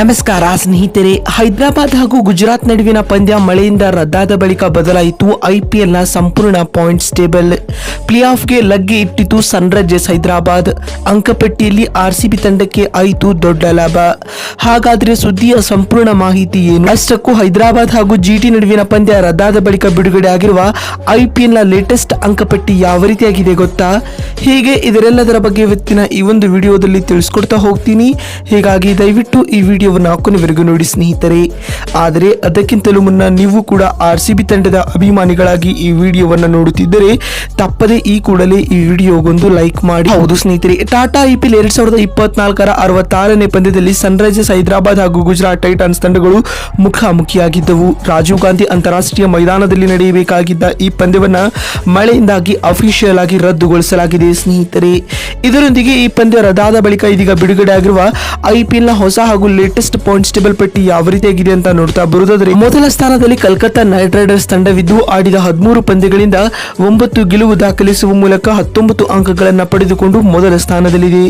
ನಮಸ್ಕಾರ, ಸ್ನೇಹಿತರೆ. ಹೈದರಾಬಾದ್ ಹಾಗೂ ಗುಜರಾತ್ ನಡುವಿನ ಪಂದ್ಯ ಮಳೆಯಿಂದ ರದ್ದಾದ ಬಳಿಕ ಬದಲಾಯಿತು. ಐಪಿಎಲ್ನ ಸಂಪೂರ್ಣ ಪಾಯಿಂಟ್ಸ್ ಟೇಬಲ್ ಪ್ಲೇ ಆಫ್ಗೆ ಲಗ್ಗೆ ಇಟ್ಟಿತು ಸನ್ರೈಸರ್ಸ್ ಹೈದರಾಬಾದ್. ಅಂಕಪಟ್ಟಿಯಲ್ಲಿ ಆರ್ಸಿಬಿ ತಂಡಕ್ಕೆ ಆಯಿತು ದೊಡ್ಡ ಲಾಭ. ಹಾಗಾದ್ರೆ ಸುದ್ದಿಯ ಸಂಪೂರ್ಣ ಮಾಹಿತಿ ಏನು? ಅಷ್ಟಕ್ಕೂ ಹೈದರಾಬಾದ್ ಹಾಗೂ ಜಿಟಿ ನಡುವಿನ ಪಂದ್ಯ ರದ್ದಾದ ಬಳಿಕ ಬಿಡುಗಡೆ ಆಗಿರುವ ಐಪಿಎಲ್ನ ಲೇಟೆಸ್ಟ್ ಅಂಕಪಟ್ಟಿ ಯಾವ ರೀತಿಯಾಗಿದೆ ಗೊತ್ತಾ? ಹೀಗೆ? ಇದರೆಲ್ಲದರ ಬಗ್ಗೆ ಇವತ್ತಿನ ಈ ಒಂದು ವಿಡಿಯೋದಲ್ಲಿ ತಿಳಿಸ್ಕೊಡ್ತಾ ಹೋಗ್ತೀನಿ. ಹೀಗಾಗಿ ದಯವಿಟ್ಟು ಈ ವಿಡಿಯೋವನ್ನು ಕೊನೆವರೆಗೂ ನೋಡಿ, ಸ್ನೇಹಿತರೆ. ಆದರೆ ಅದಕ್ಕಿಂತಲೂ ಮುನ್ನ ನೀವು ಕೂಡ ಆರ್ ಸಿ ಬಿ ತಂಡದ ಅಭಿಮಾನಿಗಳಾಗಿ ಈ ವಿಡಿಯೋವನ್ನು ನೋಡುತ್ತಿದ್ದರೆ, ತಪ್ಪದೆ ಈ ಕೂಡಲೇ ಈ ವಿಡಿಯೋಗೊಂದು ಲೈಕ್ ಮಾಡಿ. ಹೌದು, ಸ್ನೇಹಿತರೆ. ಟಾಟಾ ಐ ಪಿ ಎಲ್ ಎರಡ್ ಸಾವಿರದ ಇಪ್ಪತ್ನಾಲ್ಕರ ಅರವತ್ತಾರನೇ ಪಂದ್ಯದಲ್ಲಿ ಸನ್ರೈಸರ್ಸ್ ಹೈದರಾಬಾದ್ ಹಾಗೂ ಗುಜರಾತ್ ಟೈಟನ್ಸ್ ತಂಡಗಳು ಮುಖಾಮುಖಿಯಾಗಿದ್ದವು. ರಾಜೀವ್ ಗಾಂಧಿ ಅಂತಾರಾಷ್ಟ್ರೀಯ ಮೈದಾನದಲ್ಲಿ ನಡೆಯಬೇಕಾಗಿದ್ದ ಈ ಪಂದ್ಯವನ್ನ ಮಳೆಯಿಂದಾಗಿ ಅಫಿಷಿಯಲ್ ಆಗಿ ರದ್ದುಗೊಳಿಸಲಾಗಿದೆ, ಸ್ನೇಹಿತರೆ. ಇದರೊಂದಿಗೆ ಈ ಪಂದ್ಯ ರದ್ದಾದ ಬಳಿಕ ಇದೀಗ ಬಿಡುಗಡೆ ಆಗಿರುವ ಐಪಿಎಲ್ನ ಹೊಸ ಹಾಗೂ ಲೇಟೆಸ್ಟ್ ಪಾಯಿಂಟ್ಸ್ ಟೇಬಲ್ ಪಟ್ಟಿ ಯಾವ ರೀತಿಯಾಗಿದೆ ಅಂತ ನೋಡ್ತಾ ಬರುವುದಾದ್ರೆ, ಮೊದಲ ಸ್ಥಾನದಲ್ಲಿ ಕಲ್ಕತ್ತಾ ನೈಟ್ ರೈಡರ್ಸ್ ತಂಡವಿದ್ದು ಆಡಿದ ಹದಿಮೂರು ಪಂದ್ಯಗಳಿಂದ ಒಂಬತ್ತು ಗೆಲುವು ದಾಖಲಿಸುವ ಮೂಲಕ ಹತ್ತೊಂಬತ್ತು ಅಂಕಗಳನ್ನು ಪಡೆದುಕೊಂಡು ಮೊದಲ ಸ್ಥಾನದಲ್ಲಿದೆ.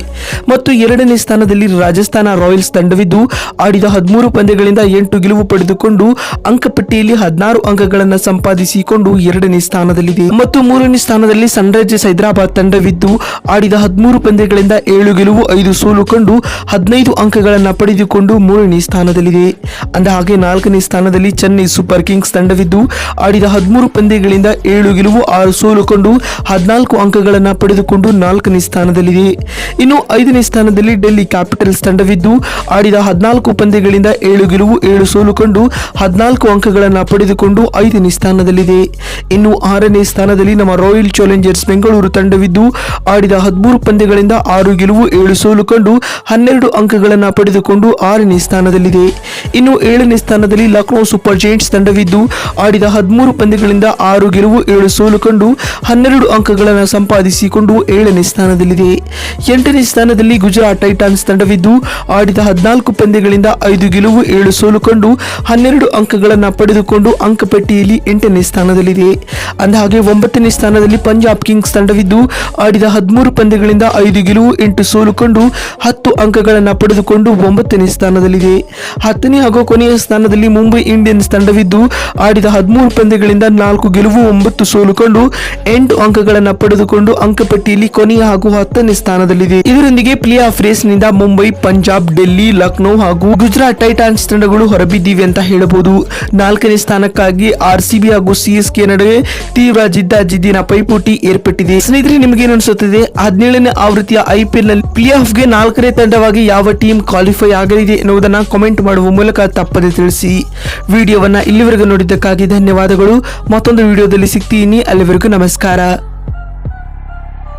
ಮತ್ತು ಎರಡನೇ ಸ್ಥಾನದಲ್ಲಿ ರಾಜಸ್ಥಾನ ರಾಯಲ್ಸ್ ತಂಡವಿದ್ದು ಆಡಿದ ಹದಿಮೂರು ಪಂದ್ಯಗಳಿಂದ ಎಂಟು ಗೆಲುವು ಪಡೆದುಕೊಂಡು ಅಂಕಪಟ್ಟಿಯಲ್ಲಿ ಹದಿನಾರು ಅಂಕಗಳನ್ನು ಸಂಪಾದಿಸಿಕೊಂಡು ಎರಡನೇ ಸ್ಥಾನದಲ್ಲಿದೆ. ಮತ್ತು ಮೂರನೇ ಸ್ಥಾನದಲ್ಲಿ ಸನ್ರೈಸರ್ಸ್ ಹೈದರಾಬಾದ್ ತಂಡವಿದ್ದು ಆಡಿದ ಹದಿಮೂರು ಪಂದ್ಯಗಳಿಂದ ಏಳು ಗೆಲುವು, ಐದು ಸೋಲು ಕಂಡು ಹದಿನೈದು ಅಂಕಗಳನ್ನು ಪಡೆದುಕೊಂಡು ಮೂರನೇ ಸ್ಥಾನದಲ್ಲಿದೆ. ಅಂದ ಹಾಗೆ ನಾಲ್ಕನೇ ಸ್ಥಾನದಲ್ಲಿ ಚೆನ್ನೈ ಸೂಪರ್ ಕಿಂಗ್ಸ್ ತಂಡವಿದ್ದು, ಆಡಿದ ಹದಿಮೂರು ಪಂದ್ಯಗಳಿಂದ ಏಳು ಗೆಲುವು, ಆರು ಸೋಲು ಕೊಂಡು ಹದಿನಾಲ್ಕು ಅಂಕಗಳನ್ನು ಪಡೆದುಕೊಂಡು ನಾಲ್ಕನೇ ಸ್ಥಾನದಲ್ಲಿದೆ. ಇನ್ನು ಐದನೇ ಸ್ಥಾನದಲ್ಲಿ ಡೆಲ್ಲಿ ಕ್ಯಾಪಿಟಲ್ಸ್ ತಂಡವಿದ್ದು, ಆಡಿದ ಹದಿನಾಲ್ಕು ಪಂದ್ಯಗಳಿಂದ ಏಳು ಗೆಲುವು, ಏಳು ಸೋಲು ಕಂಡು ಹದಿನಾಲ್ಕು ಅಂಕಗಳನ್ನು ಪಡೆದುಕೊಂಡು ಐದನೇ ಸ್ಥಾನದಲ್ಲಿದೆ. ಇನ್ನು ಆರನೇ ಸ್ಥಾನದಲ್ಲಿ ನಮ್ಮ ರಾಯಲ್ ಚಾಲೆಂಜರ್ಸ್ ಬೆಂಗಳೂರು ತಂಡವಿದ್ದು, ಆಡಿದ ಹದಿಮೂರು ಪಂದ್ಯಗಳಿಂದ ಆರು ಗೆಲುವು, ಏಳು ಸೋಲು ಕಂಡು ಹನ್ನೆರಡು ಅಂಕಗಳನ್ನು ಪಡೆದುಕೊಂಡು ಆರನೇ ಸ್ಥಾನದಲ್ಲಿದೆ. ಇನ್ನು ಏಳನೇ ಸ್ಥಾನದಲ್ಲಿ ಲಕ್ನೋ ಸೂಪರ್ ಜೈಂಟ್ಸ್ ತಂಡವಿದ್ದು, ಆಡಿದ ಹದಿಮೂರು ಪಂದ್ಯಗಳಿಂದ ಆರು ಗೆಲುವು, ಏಳು ಸೋಲು ಕಂಡು ಹನ್ನೆರಡು ಅಂಕಗಳನ್ನು ಸಂಪಾದಿಸಿಕೊಂಡು ಏಳನೇ ಸ್ಥಾನದಲ್ಲಿದೆ. ಎಂಟನೇ ಸ್ಥಾನದಲ್ಲಿ ಗುಜರಾತ್ ಟೈಟಾನ್ಸ್ ತಂಡವಿದ್ದು, ಆಡಿದ ಹದಿನಾಲ್ಕು ಪಂದ್ಯಗಳಿಂದ ಐದು ಗೆಲುವು, ಏಳು ಸೋಲು ಕಂಡು ಹನ್ನೆರಡು ಅಂಕಗಳನ್ನು ಪಡೆದುಕೊಂಡು ಅಂಕಪಟ್ಟಿಯಲ್ಲಿ ಎಂಟನೇ ಸ್ಥಾನದಲ್ಲಿದೆ. ಅಂದಹಾಗೆ ಒಂಬತ್ತನೇ ಸ್ಥಾನದಲ್ಲಿ ಪಂಜಾಬ್ ಕಿಂಗ್ಸ್ ತಂಡವಿದ್ದು, ಆಡಿದ ಹದಿಮೂರು ಪಂದ್ಯಗಳಿಂದ ಐದು ಗೆಲುವು, ಎಂಟು ಸೋಲು ಕಂಡು ಹತ್ತು ಅಂಕಗಳನ್ನು ಪಡೆದುಕೊಂಡು ಒಂಬತ್ತನೇ ಸ್ಥಾನದಲ್ಲಿದೆ. ಹತ್ತನೇ ಹಾಗೂ ಕೊನೆಯ ಸ್ಥಾನದಲ್ಲಿ ಮುಂಬೈ ಇಂಡಿಯನ್ಸ್ ತಂಡವಿದ್ದು, ಆಡಿದ ಹದಿಮೂರು ಪಂದ್ಯಗಳಿಂದ ನಾಲ್ಕು ಗೆಲುವು, ಒಂಬತ್ತು ಸೋಲು ಕಂಡು ಎಂಟು ಅಂಕಗಳನ್ನು ಪಡೆದುಕೊಂಡು ಅಂಕಪಟ್ಟಿಯಲ್ಲಿ ಕೊನೆಯ ಹಾಗೂ ಹತ್ತನೇ ಸ್ಥಾನದಲ್ಲಿದೆ. ಇದರೊಂದಿಗೆ ಪ್ಲೇ ಆಫ್ ರೇಸ್ನಿಂದ ಮುಂಬೈ, ಪಂಜಾಬ್, ಡೆಲ್ಲಿ, ಲಕ್ನೋ ಹಾಗೂ ಗುಜರಾತ್ ಟೈಟಾನ್ಸ್ ತಂಡಗಳು ಹೊರಬಿದ್ದಿವೆ ಅಂತ ಹೇಳಬಹುದು. ನಾಲ್ಕನೇ ಸ್ಥಾನಕ್ಕಾಗಿ ಆರ್ ಸಿ ಹಾಗೂ ಸಿಎಸ್ಕೆ ನಡುವೆ ತೀವ್ರ ಜಿದ್ದಾಜಿದ್ದಿನ ಪೈಪೋಟಿ ಏರ್ಪಟ್ಟಿದೆ. ಸ್ನೇಹಿತರೆ ನಿಮಗೇನು ಅನಿಸುತ್ತದೆ? ಹದಿನೇಳನೇ ಆವೃತ್ತಿಯ ಐಪಿಎಲ್ನಲ್ಲಿ ಪ್ಲೇ ಆಫ್ಗೆ ನಾಲ್ಕನೇ ತಂಡವಾಗಿ ಯಾವ ಟೀಮ್ ಕ್ವಾಲಿಫೈ ಆಗಲಿದೆ ಎನ್ನುವುದನ್ನ ಕಾಮೆಂಟ್ ಮಾಡುವ ಮೂಲಕ ತಪ್ಪದೆ ತಿಳಿಸಿ ವಿಡಿಯೋವನ್ನು ಇಲ್ಲಿವರೆಗೂ ನೋಡಿದ್ದಕ್ಕಾಗಿ ಧನ್ಯವಾದಗಳು. ಮತ್ತೊಂದು ವಿಡಿಯೋದಲ್ಲಿ ಸಿಗ್ತೀನಿ. ಅಲ್ಲಿವರೆಗೂ ನಮಸ್ಕಾರ.